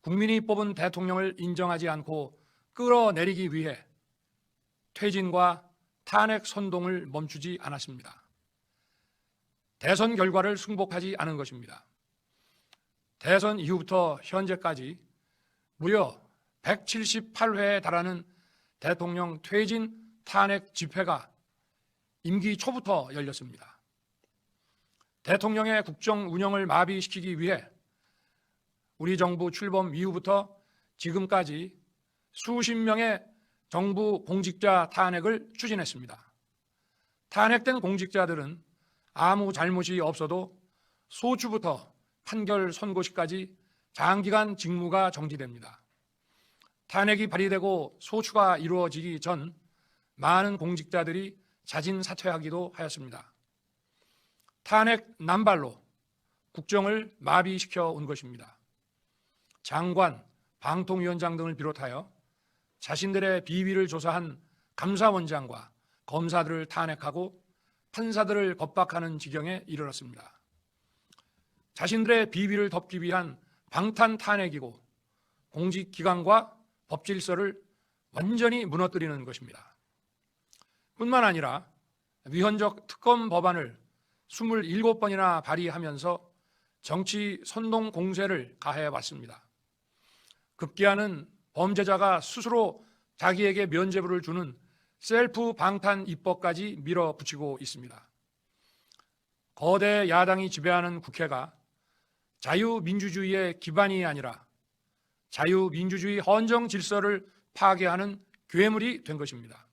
국민이 뽑은 대통령을 인정하지 않고 끌어내리기 위해 퇴진과 탄핵 선동을 멈추지 않았습니다. 대선 결과를 승복하지 않은 것입니다. 대선 이후부터 현재까지 무려 178회에 달하는 대통령 퇴진 탄핵 집회가 임기 초부터 열렸습니다. 대통령의 국정 운영을 마비시키기 위해 우리 정부 출범 이후부터 지금까지 수십 명의 정부 공직자 탄핵을 추진했습니다. 탄핵된 공직자들은 아무 잘못이 없어도 소추부터 판결 선고시까지 장기간 직무가 정지됩니다. 탄핵이 발의되고 소추가 이루어지기 전 많은 공직자들이 자진 사퇴하기도 하였습니다. 탄핵 남발로 국정을 마비시켜 온 것입니다. 장관, 방통위원장 등을 비롯하여 자신들의 비위를 조사한 감사원장과 검사들을 탄핵하고 판사들을 겁박하는 지경에 이르렀습니다. 자신들의 비위를 덮기 위한 방탄 탄핵이고 공직기관과 법질서를 완전히 무너뜨리는 것입니다. 뿐만 아니라 위헌적 특검 법안을 27번이나 발의하면서 정치 선동 공세를 가해 왔습니다. 급기야는 범죄자가 스스로 자기에게 면죄부를 주는 셀프 방탄 입법까지 밀어붙이고 있습니다. 거대 야당이 지배하는 국회가 자유민주주의의 기반이 아니라 자유민주주의 헌정 질서를 파괴하는 괴물이 된 것입니다.